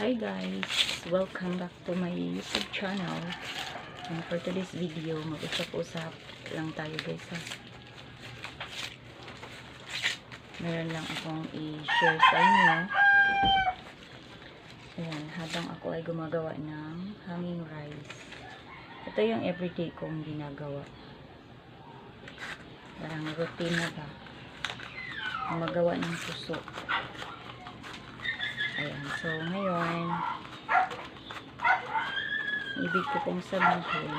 Hi guys! Welcome back to my YouTube channel. And for today's video, mag-usap-usap lang tayo guys ha. Meron lang akong i-share sa inyo. Ayan, habang ako ay gumagawa ng hanging rice. Ito yung everyday kong ginagawa. Parang routine na ba? Magawa ng suso. So ngayon, ibig ko pong sabihin,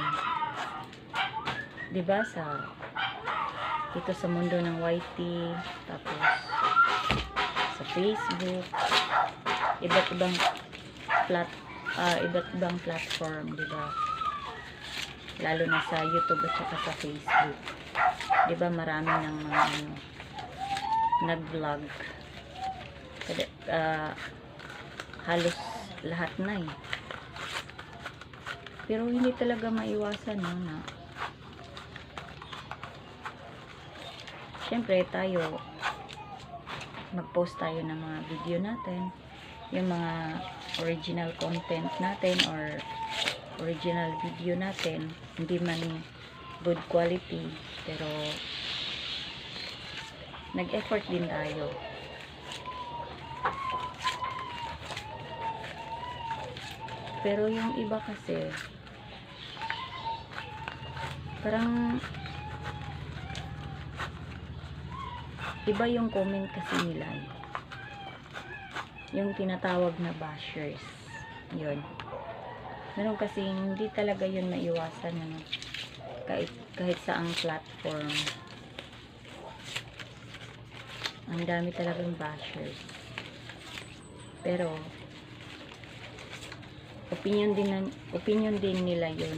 di ba sa, dito sa mundo ng YT, tapos sa Facebook, iba't ibang plat, ah, iba't ibang platform, di ba? Lalo na sa YouTube at saka sa Facebook. Di ba marami ng mga ano, nag-vlog. Ah, halos lahat na eh. Pero hindi talaga maiwasan no, na Siyempre tayo mag-post tayo ng mga video natin yung mga original content natin or original video natin hindi man good quality pero nag-effort din tayo Pero yung iba kasi, parang, iba yung comment kasi nila. eh. Yung tinatawag na bashers. Yun. Meron kasi hindi talaga yun maiwasan. Ano, kahit, kahit sa ang platform. Ang dami talagang bashers. Pero, opinion din opinion din nila yun.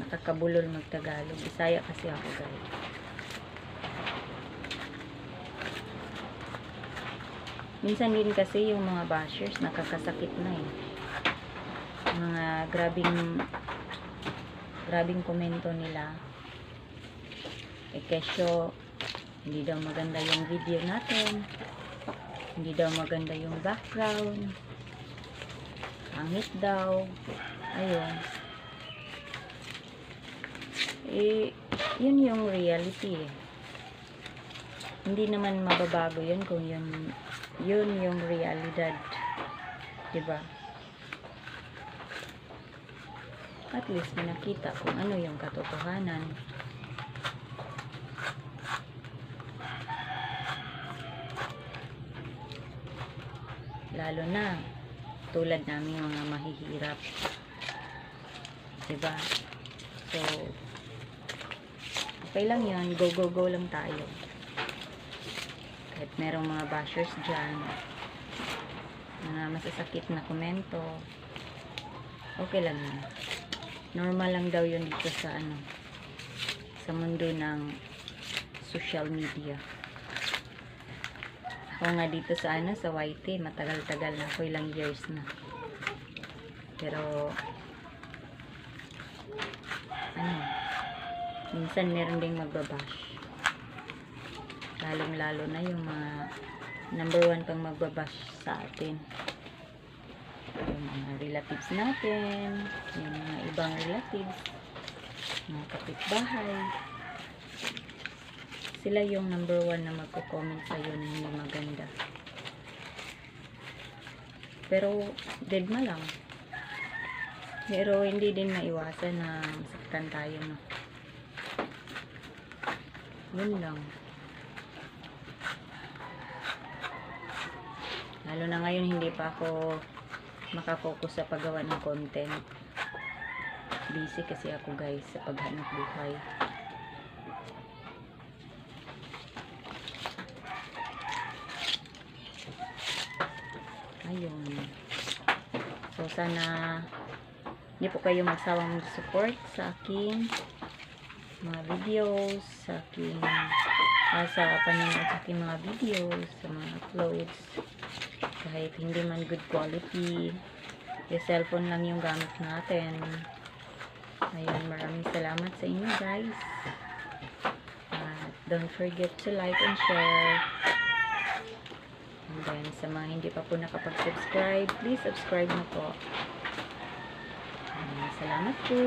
Nakakabulol magtagalog. Bisaya kasi ako guys minsan din kasi yung mga bashers nakakasakit na eh. Mga grabing grabing komento nila. Eh kesyo hindi daw maganda yung video natin. Hindi daw maganda yung background Pangit daw. Ayun. Eh, yun yung reality eh. Hindi naman mababago yun kung yun, yun yung realidad. Diba? At least nakita kung ano yung katotohanan. Lalo na, tulad namin mga mahihirap. Diba? So, okay lang yun. Go, go, go lang tayo. Kahit merong mga bashers dyan, mga masasakit na komento, okay lang yun. Normal lang daw yun dito sa ano, sa mundo ng social media. Ako nga dito sa ano, sa YT, matagal-tagal na ako, ilang years na. Pero, ano, minsan meron ding magbabash. Lalong-lalo na yung mga number one pang magbabash sa atin. Yung mga relatives natin, yung mga ibang relatives, mga kapitbahay, sila yung number one na magko-comment sa'yo na hindi maganda. Pero, dead ma lang. Pero, hindi din maiwasan na masaktan tayo, no? Yun lang. Lalo na ngayon, hindi pa ako makafocus sa paggawa ng content. Busy kasi ako, guys, sa paghanap buhay. Ayun. So sana hindi po kayo magsawang support sa aking mga videos sa aking ah, sa panonood sa aking mga videos sa mga uploads. Kahit hindi man good quality yung cellphone lang yung gamit natin. Ayun maraming salamat sa inyo guys. At don't forget to like and share then sa mga hindi pa po nakapag-subscribe please subscribe na po. Ah, salamat po